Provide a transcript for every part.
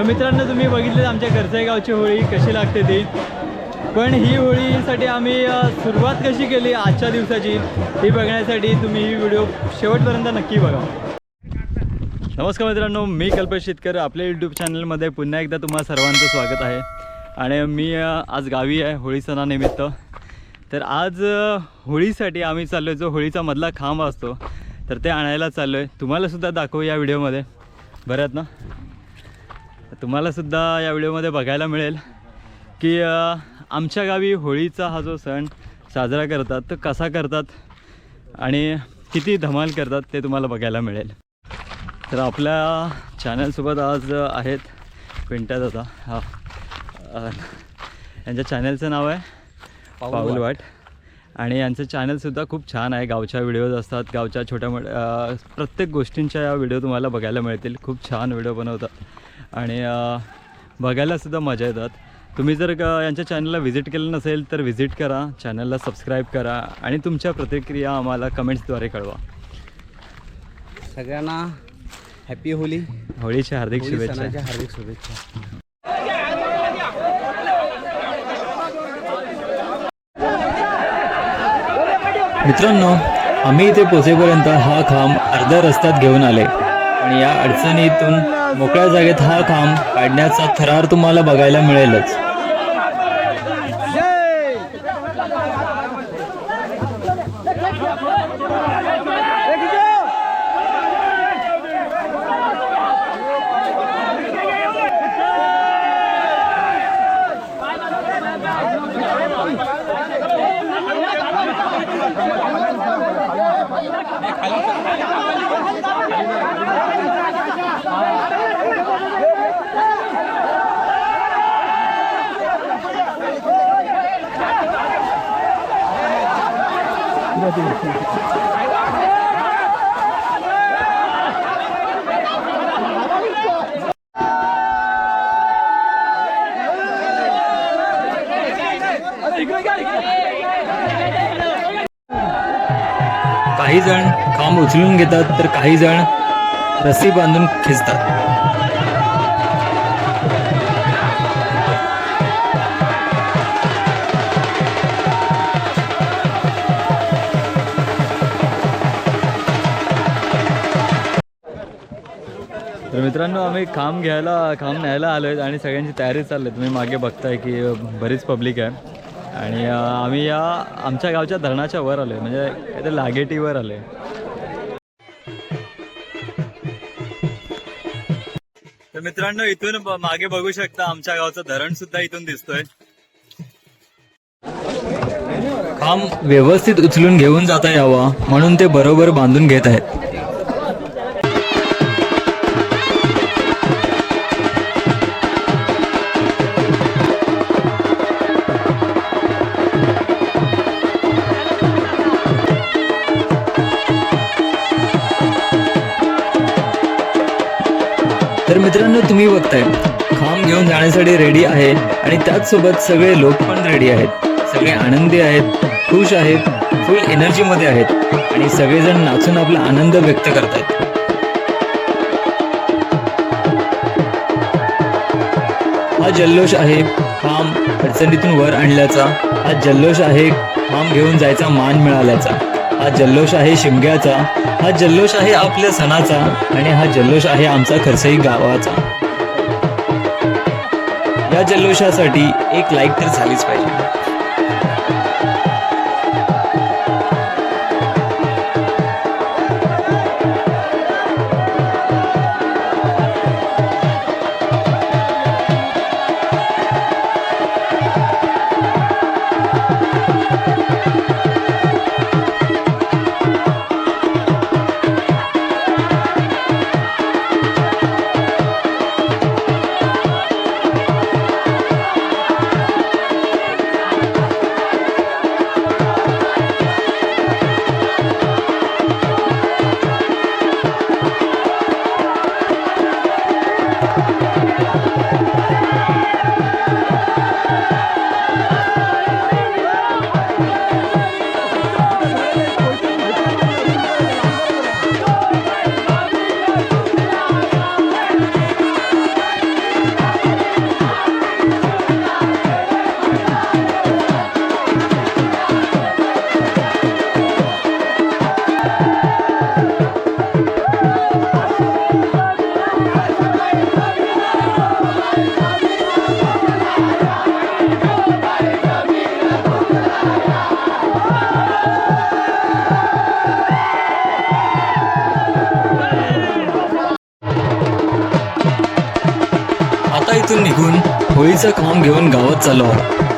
तर मित्रांनो तुम्ही बघितले आमच्या घरच्या गावची होळी कशी लागते ती. पण ही होळीसाठी आम्ही सुरुवात कशी केली आजच्या दिवसाची ही बघण्यासाठी तुम्ही ही व्हिडिओ शेवटपर्यंत नक्की बघा. नमस्कार मित्रांनो मी कल्पेश शेतकर आपल्या यूट्यूब चॅनलमध्ये पुन्हा एकदा तुम्हा सर्वांचं स्वागत आहे. आणि मी आज गावी आहे होळी सणानिमित्त. तर आज होळीसाठी आम्ही चाललो आहे जो होळीचा मधला खांब असतो तर ते आणायला चाललो आहे तुम्हालासुद्धा दाखवू या व्हिडिओमध्ये. बरं ना? ना तुम्हालासुद्धा या व्हिडिओमध्ये बघायला मिळेल की आमच्या गावी होळीचा हा जो सण साजरा करतात तो कसा करतात आणि किती धमाल करतात ते तुम्हाला बघायला मिळेल. तर आपल्या चॅनलसोबत आज आहेत पिंट्या दादा. हा. यांच्या चॅनलचं नाव आहे पाऊलवाट आणि यांचं चॅनलसुद्धा खूप छान आहे. गावच्या व्हिडिओज असतात गावच्या छोट्या मोठ्या प्रत्येक गोष्टींच्या या व्हिडिओ तुम्हाला बघायला मिळतील. खूप छान व्हिडिओ बनवतात. आणि अ, बघायलासुद्धा मजा येतात. तुम्ही जर यांच्या चॅनलला व्हिजिट केलं नसेल तर व्हिजिट करा. चॅनलला सबस्क्राईब करा आणि तुमच्या प्रतिक्रिया आम्हाला कमेंट्सद्वारे कळवा. सगळ्यांना हॅपी होली होळीच्या हार्दिक शुभेच्छा. हार्दिक शुभेच्छा. मित्रांनो आम्ही इथे पोचेपर्यंत हा खांब अर्ध्या रस्त्यात घेऊन आले. आणि या अडचणीतून मोकळ्या जागेत हा खांब काढण्याचा थरार तुम्हाला बघायला मिळेलच काही जण खांब उचलून घेतात तर काही जण रस्सी बांधून खेचतात. तर मित्रांनो आम्ही खांब घ्यायला खांब न्यायला आलो आहेत आणि सगळ्यांची तयारी चालली आहे तुम्ही मागे बघताय की बरीच पब्लिक आहे. आणि आम्ही या आमच्या गावच्या धरणाच्या वर आलो आहे म्हणजे काहीतरी लागेटीवर आलो आहे तर मित्रांनो इथून मागे बघू शकता आमच्या गावचं धरण सुद्धा इथून दिसतोय. खांब व्यवस्थित उचलून घेऊन जाता यावा म्हणून ते बरोबर बांधून घेत आहेत. मित्रांनो तुम्ही बघताय. खांब घेऊन जाण्यासाठी रेडी आहे आणि त्याचसोबत सगळे लोक पण रेडी आहेत. सगळे आनंदी आहेत खुश आहेत फुल एनर्जीमध्ये आहेत आणि सगळेजण नाचून आपला आनंद व्यक्त करतायत. हा जल्लोष आहे खांब अडचणीतून वर आणल्याचा. हा जल्लोष आहे खांब घेऊन जायचा मान मिळाल्याचा. हा जल्लोष आहे शिमग्याचा हा जल्लोष आहे आपल्या सणाचा आणि हा जल्लोष आहे आमचा खरसई गावाचा. या जल्लोषासाठी एक लाईक तर झालीच पाहिजे. होळीचं काम घेऊन गावात चाललो.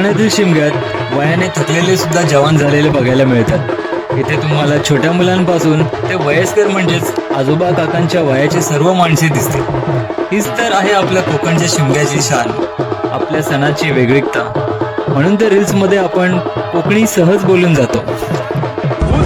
कोकणातील शिमग्यात वयाने थकलेले सुद्धा जवान झालेले बघायला मिळतात. इथे तुम्हाला छोट्या मुलांपासून ते वयस्कर म्हणजेच आजोबा काकांच्या वयाची सर्व माणसे दिसतील. हीच तर आहे आपल्या कोकणच्या शिमग्याची शान. आपल्या सणाची वेगळीकता. म्हणून तर रील्समध्ये आपण कोकणी सहज बोलून जातो. Who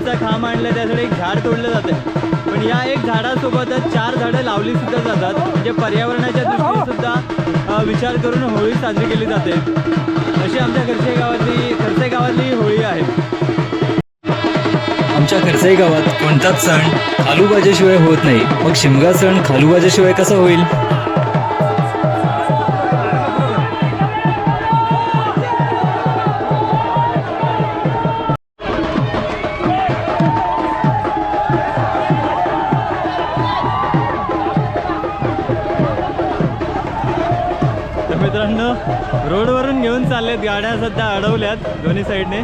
होळीचा खांब आणलं त्यासाठी एक झाड तोडलं जातं पण या एक झाडासोबतच चार झाडं लावली सुद्धा जातात. म्हणजे पर्यावरणाच्या दृष्टीने सुद्धा विचार करून होळी साजरी केली जाते. अशी आमच्या खर्चे गावातली खर्चे गावातली होळी आहे. आमच्या खरसाई गावात कोणताच सण खालूबाजेशिवाय होत नाही. मग शिमगा सण खालूबाजेशिवाय कसा होईल? मित्रांनो रोडवरून घेऊन चाललेत गाड्या सध्या अडवल्यात दोन्ही साईडने.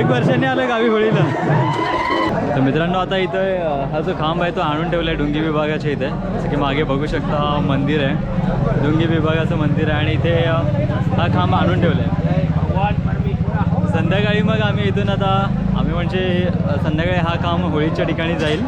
एक वर्षाने आलं गावी होळीला. तर मित्रांनो आता इथं हा जो खांब आहे तो आणून ठेवला आहे डुंगी विभागाच्या इथे. जसं की मागे बघू शकता मंदिर आहे. डुंगी विभागाचं मंदिर आहे आणि इथे हा खांब आणून ठेवला आहे संध्याकाळी मग आम्ही इथून आता आम्ही म्हणजे संध्याकाळी हा खांब होळीच्या ठिकाणी जाईल.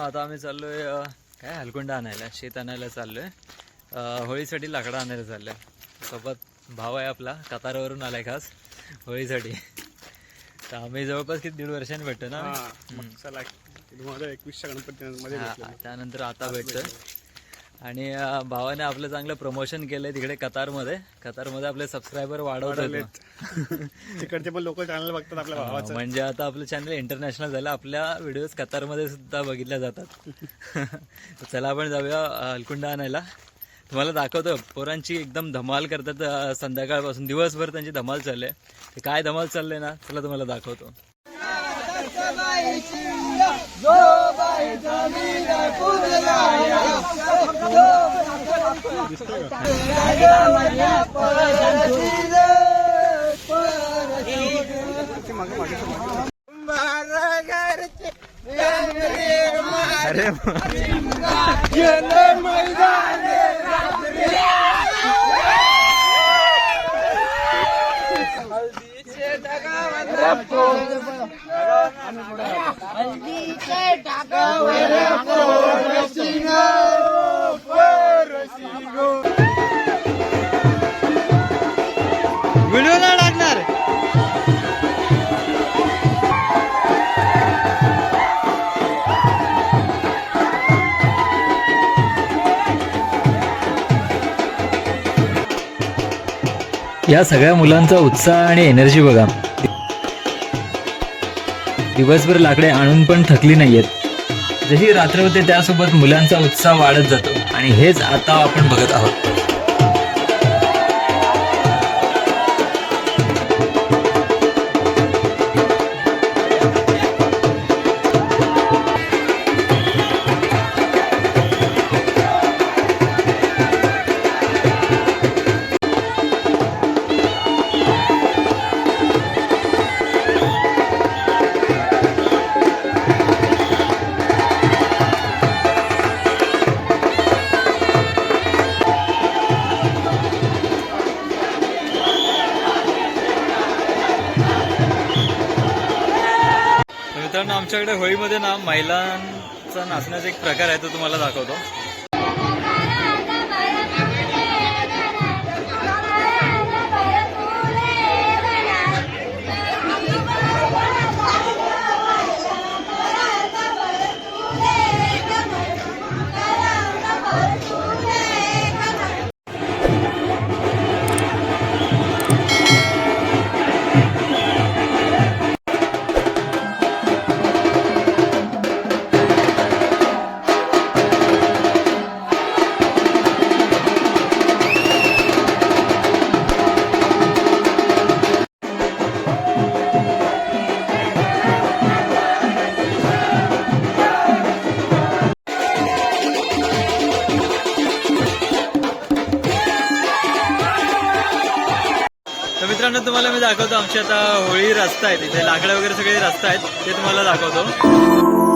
मित्रांनो आता आम्ही चाललोय काय हलकुंडा आणायला शेत आणायला चाललोय. होळीसाठी लाकडं आणायला चाललोय. सोबत भाव आहे आपला कतारावरून आलाय खास होळीसाठी. तर आम्ही जवळपास किती दीड वर्षांनी भेटतो ना? एकवीसच्या गणपती त्यानंतर आता भेटतोय. आणि भावाने आपलं चांगलं प्रमोशन केलंय तिकडे कतारमध्ये. कतारमध्ये आपले सबस्क्रायबर वाढवत तिकडचे पण लोक चॅनल बघतात आपल्या भावाचं. म्हणजे आता आपलं चॅनल इंटरनॅशनल झालं. आपल्या व्हिडिओज कतारमध्ये सुद्धा बघितल्या जातात. चला आपण जाऊया अ, हलकुंडा आणायला. तुम्हाला दाखवतो पोरांची एकदम धमाल करतात संध्याकाळपासून. दिवसभर त्यांची धमाल चालली आहे ते काय धमाल चाललंय ना चला तुम्हाला दाखवतो. अरे मैदान व्हिडिओ नाही लागणार या सगळ्या मुलांचा उत्साह आणि एनर्जी बघा. दिवसभर लाकडे आणून पण थकली नाहीयेत. जशी रात्र होते त्यासोबत मुलांचा उत्साह वाढत जातो. आणि हेच आता आपण बघत आहोत. आमच्याकडे होळीमध्ये ना महिलांचा नाचण्याचा एक प्रकार आहे तो तुम्हाला दाखवतो. मित्रांनो तुम्हाला मी दाखवतो आमची आता होळी रस्ता आहे. तिथे लाकडं वगैरे सगळे रस्ता आहेत ते तुम्हाला दाखवतो.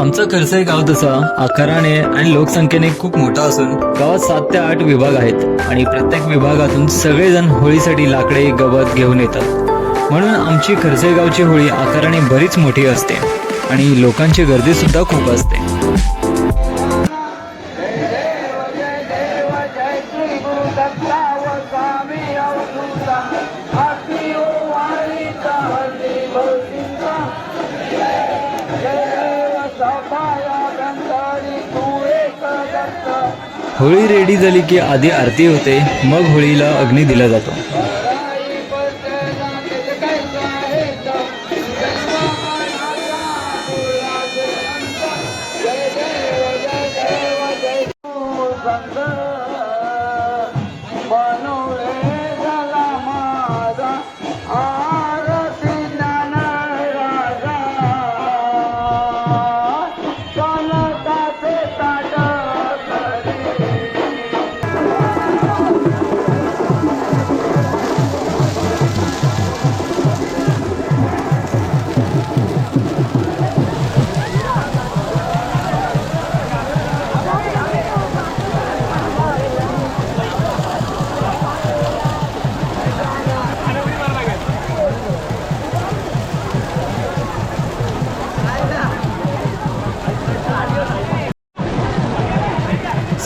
आमचं खरसाई गाव तसा आकाराने आणि लोकसंख्येने खूप मोठा असून गावात सात ते आठ विभाग आहेत आणि प्रत्येक विभागातून सगळेजण होळीसाठी लाकडे गवत घेऊन येतात. म्हणून आमची खरसाई गावची होळी आकाराने बरीच मोठी असते आणि लोकांची गर्दी सुद्धा खूप असते. होळी रेडी झाली की आधी आरती होते मग होळीला अग्नी दिला जातो.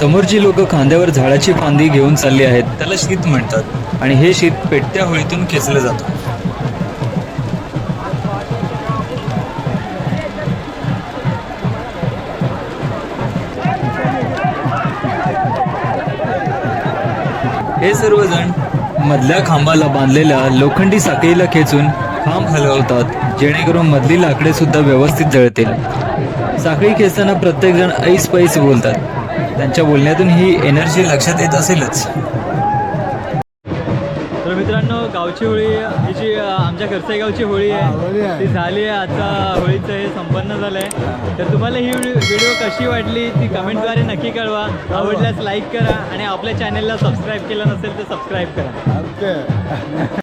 समोरची लोक खांद्यावर झाडाची फांदी घेऊन चालली आहेत. त्याला शीत म्हणतात. आणि हे शीत पेटत्या होळीतून खेचलं जातं. हे सर्वजण मधल्या खांबाला बांधलेल्या लोखंडी साखळीला खेचून खांब हलवतात. जेणेकरून मधली लाकडे सुद्धा व्यवस्थित जळतील. साखळी खेचताना प्रत्येकजण ऐस पैस बोलतात. त्यांच्या बोलण्यातून ही एनर्जी लक्षात येत असेलच. तर मित्रांनो गावची होळी ही जी आमच्या खरसाई गावची होळी आहे ती झाली आहे. आता होळीचं हे संपन्न झालं आहे तर तुम्हाला ही व्हिडिओ व्हिडिओ कशी वाटली ती कमेंटद्वारे नक्की कळवा. आवडल्यास लाईक करा आणि आपल्या चॅनलला सबस्क्राईब केलं नसेल तर सबस्क्राईब करा.